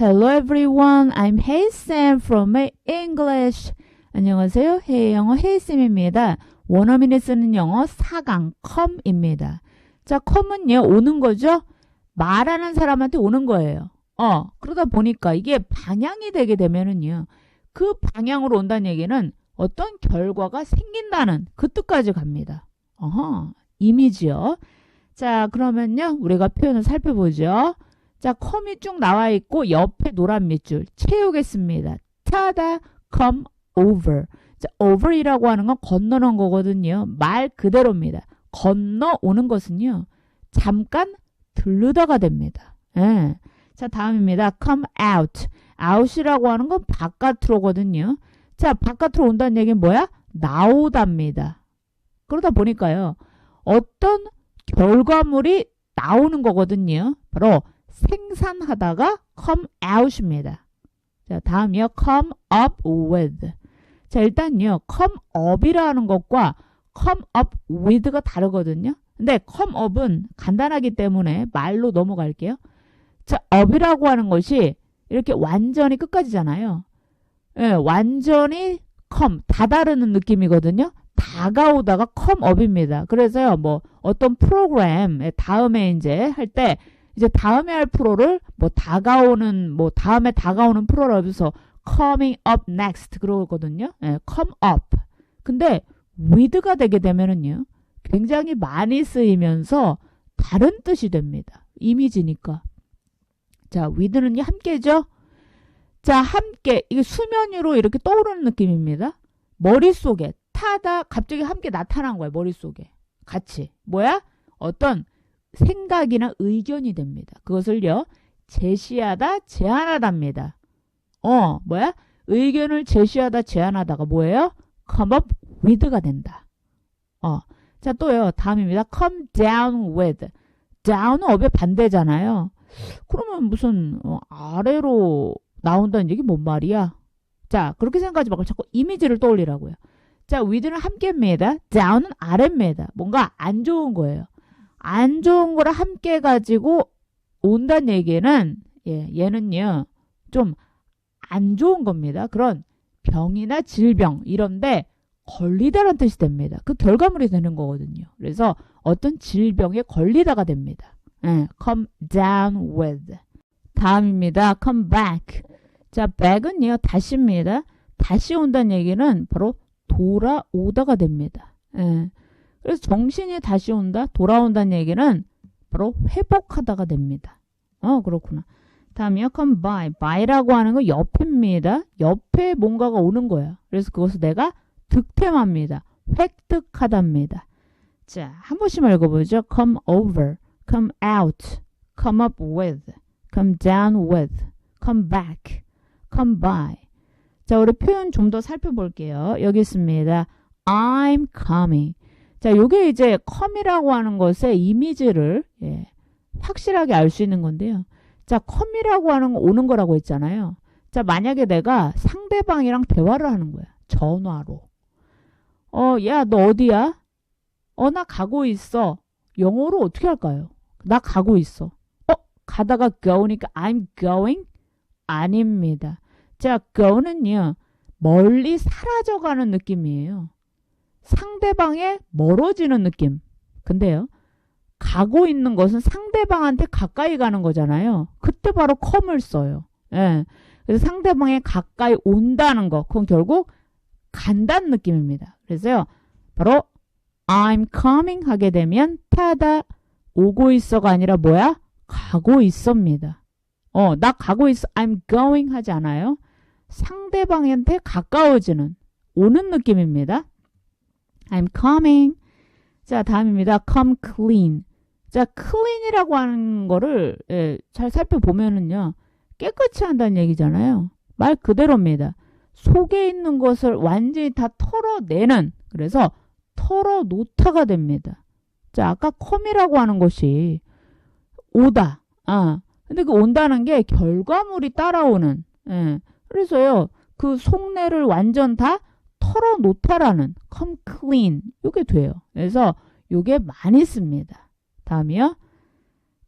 Hello everyone, I'm Hey Sam from English. 안녕하세요. hey 영어 Hey Sam입니다. 원어민이 쓰는 영어 4강 come입니다. 자, come은요, 오는 거죠? 말하는 사람한테 오는 거예요. 어, 그러다 보니까 이게 방향이 되게 되면은요, 그 방향으로 온다는 얘기는 어떤 결과가 생긴다는 그 뜻까지 갑니다. 어허, 이미지요. 자, 그러면요, 우리가 표현을 살펴보죠. 자, 컴이 쭉 나와 있고 옆에 노란 밑줄 채우겠습니다. 타다 come over. 자, over이라고 하는 건 건너는 거거든요. 말 그대로입니다. 건너오는 것은요. 잠깐 들르다가 됩니다. 예. 자, 다음입니다. come out. out이라고 하는 건 바깥으로거든요. 자, 바깥으로 온다는 얘기는 뭐야? 나오답니다. 그러다 보니까요. 어떤 결과물이 나오는 거거든요. 바로 생산하다가 come out입니다. 자, 다음이요. come up with. 자, 일단요. come up이라는 것과 come up with가 다르거든요. 근데 come up은 간단하기 때문에 말로 넘어갈게요. 자, up이라고 하는 것이 이렇게 완전히 끝까지잖아요. 예, 완전히 come, 다다르는 느낌이거든요. 다가오다가 come up입니다. 그래서요, 뭐, 어떤 프로그램, 다음에 이제 할 때, 이제 다음에 할 프로를 뭐 다가오는 뭐 다음에 다가오는 프로를 여기서 coming up next 그러거든요. 예, come up. 근데 with가 되게 되면은요. 굉장히 많이 쓰이면서 다른 뜻이 됩니다. 이미지니까. 자, with는 함께죠. 자, 함께 이게 수면 위로 이렇게 떠오르는 느낌입니다. 머릿속에 타다 갑자기 함께 나타난 거예요. 머릿속에. 같이. 뭐야? 어떤 생각이나 의견이 됩니다. 그것을요. 제시하다, 제안하다입니다. 어, 뭐야? 의견을 제시하다, 제안하다가 뭐예요? come up with가 된다. 어. 자, 또요. 다음입니다. come down with. down은 up의 반대잖아요. 그러면 무슨 어, 아래로 나온다는 얘기 뭔 말이야? 자, 그렇게 생각하지 말고 자꾸 이미지를 떠올리라고요. 자, with는 함께입니다. down은 아래입니다. 뭔가 안 좋은 거예요. 안 좋은 거를 함께 가지고 온다는 얘기는 예, 얘는요 좀 안 좋은 겁니다. 그런 병이나 질병 이런데 걸리다라는 뜻이 됩니다. 그 결과물이 되는 거거든요. 그래서 어떤 질병에 걸리다가 됩니다. 예, come down with. 다음입니다. come back. 자, back은요 다시입니다. 다시 온다는 얘기는 바로 돌아오다가 됩니다. 예. 그래서 정신이 다시 온다, 돌아온다는 얘기는 바로 회복하다가 됩니다. 어, 그렇구나. 다음이요. by. by라고 하는 건 옆입니다. 옆에 뭔가가 오는 거야. 그래서 그것을 내가 득템합니다. 획득하답니다. 자, 한 번씩만 읽어보죠. come over, come out, come up with, come down with, come back, come by. 자, 우리 표현 좀 더 살펴볼게요. 여기 있습니다. I'm coming. 자, 요게 이제 컴이라고 하는 것의 이미지를 예, 확실하게 알 수 있는 건데요. 자, 컴이라고 하는 거 오는 거라고 했잖아요. 자, 만약에 내가 상대방이랑 대화를 하는 거야. 전화로. 어, 야, 너 어디야? 어, 나 가고 있어. 영어로 어떻게 할까요? 나 가고 있어. 어, 가다가 go니까 I'm going? 아닙니다. 자, go는요, 멀리 사라져가는 느낌이에요. 상대방에 멀어지는 느낌. 근데요. 가고 있는 것은 상대방한테 가까이 가는 거잖아요. 그때 바로 컴을 써요. 예. 그래서 상대방에 가까이 온다는 거. 그건 결국 간다는 느낌입니다. 그래서요. 바로 I'm coming 하게 되면 타다 오고 있어가 아니라 뭐야? 가고 있습니다. 어, 나 가고 있어. I'm going 하지 않아요. 상대방한테 가까워지는 오는 느낌입니다. I'm coming. 자, 다음입니다. come clean. 자, clean이라고 하는 거를 예, 잘 살펴보면은요. 깨끗이 한다는 얘기잖아요. 말 그대로입니다. 속에 있는 것을 완전히 다 털어내는 그래서 털어놓다가 됩니다. 자, 아까 come이라고 하는 것이 오다. 아, 근데 그 온다는 게 결과물이 따라오는. 예. 그래서요. 그 속내를 완전 다 털어놓다라는 come clean 이게 돼요. 그래서 이게 많이 씁니다. 다음이요.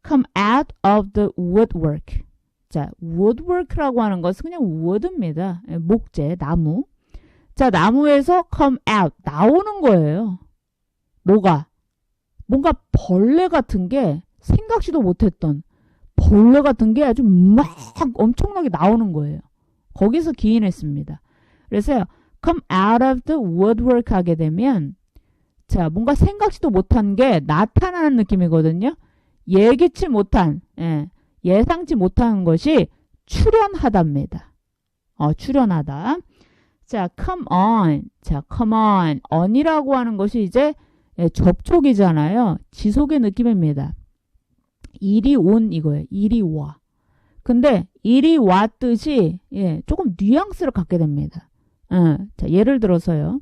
come out of the woodwork. 자, woodwork라고 하는 것은 그냥 wood입니다. 예, 목재, 나무. 자, 나무에서 come out, 나오는 거예요. 뭐가? 뭔가 벌레 같은 게 생각지도 못했던 벌레 같은 게 아주 막 엄청나게 나오는 거예요. 거기서 기인했습니다. 그래서 come out of the woodwork 하게 되면 자, 뭔가 생각지도 못한 게 나타나는 느낌이거든요. 예기치 못한, 예, 예상치 못한 것이 출현하답니다. 어, 출현하다. 자, come on. 자, come on. on이라고 하는 것이 이제 예, 접촉이잖아요. 지속의 느낌입니다. 이리 온 이거예요. 이리 와. 근데 와 뜻이 예, 조금 뉘앙스를 갖게 됩니다. 어, 자, 예를 들어서요.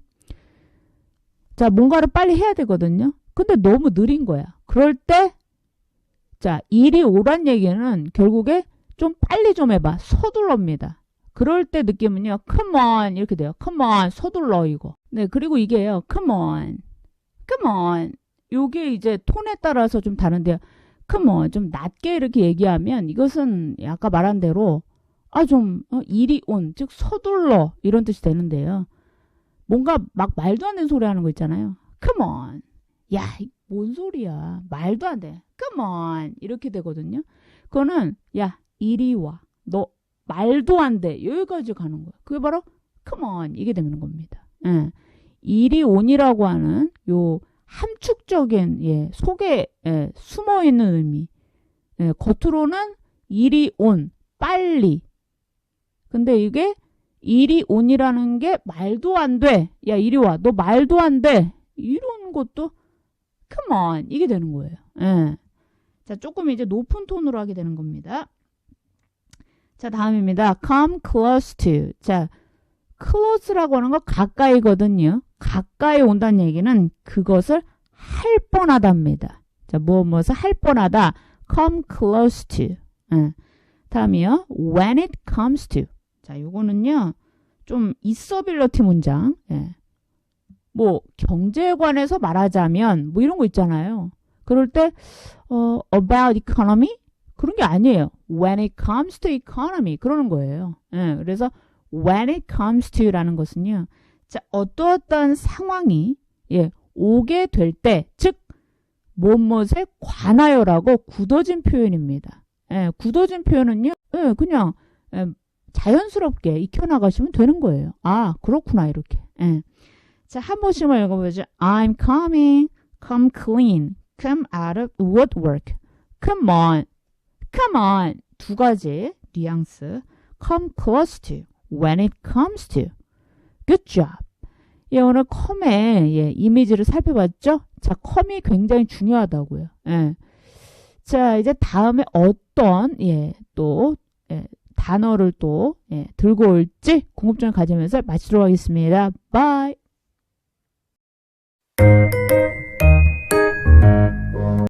자, 뭔가를 빨리 해야 되거든요. 근데 너무 느린 거야. 그럴 때 자, 이리 오란 얘기는 결국에 좀 빨리 좀 해봐. 서둘러입니다. 그럴 때 느낌은요. come on 이렇게 돼요. come on 서둘러 이거. 네, 그리고 이게요. come on. come on. 요게 이제 톤에 따라서 좀 다른데요. come on 좀 낮게 이렇게 얘기하면 이것은 아까 말한 대로 아 좀 어, 이리 온, 즉 서둘러 이런 뜻이 되는데요. 뭔가 막 말도 안 되는 소리 하는 거 있잖아요. come on. 야, 뭔 소리야. 말도 안 돼. come on. 이렇게 되거든요. 그거는 야, 이리 와. 너 말도 안 돼. 여기까지 가는 거야. 그게 바로 come on. 이게 되는 겁니다. 예. 이리 온이라고 하는 요 함축적인 예, 속에 예, 숨어 있는 의미. 예, 겉으로는 이리 온, 빨리. 근데 이게 이리 온이라는 게 말도 안 돼. 야, 이리 와. 너 말도 안 돼. 이런 것도 come on. 이게 되는 거예요. 예. 자, 조금 이제 높은 톤으로 하게 되는 겁니다. 자, 다음입니다. come close to. 자, close라고 하는 거 가까이거든요. 가까이 온다는 얘기는 그것을 할 뻔하답니다. 자, 무엇 무엇을 할 뻔하다. come close to. 예. 다음이요. when it comes to. 자, 요거는요. 좀 있어빌러티 문장. 예. 뭐 경제에 관해서 말하자면 뭐 이런 거 있잖아요. 그럴 때 어, about economy 그런 게 아니에요. when it comes to economy 그러는 거예요. 예. 그래서 when it comes to라는 것은요. 자, 어떠어떤 상황이 예, 오게 될 때, 즉 무엇무엇에 관하여라고 굳어진 표현입니다. 예, 굳어진 표현은요. 예, 그냥 예, 자연스럽게 익혀나가시면 되는 거예요. 아, 그렇구나 이렇게. 예. 자, 한 번씩만 읽어보죠. I'm coming, come clean, come out of woodwork. Come on, come on. 두 가지 뉘앙스. Come close to. When it comes to. Good job. 예, 오늘 컴의 예, 이미지를 살펴봤죠? 자, 컴이 굉장히 중요하다고요. 예. 자, 이제 다음에 어떤 예, 또 예, 단어를 또 예, 들고 올지 궁금증을 가지면서 마치도록 하겠습니다. 바이!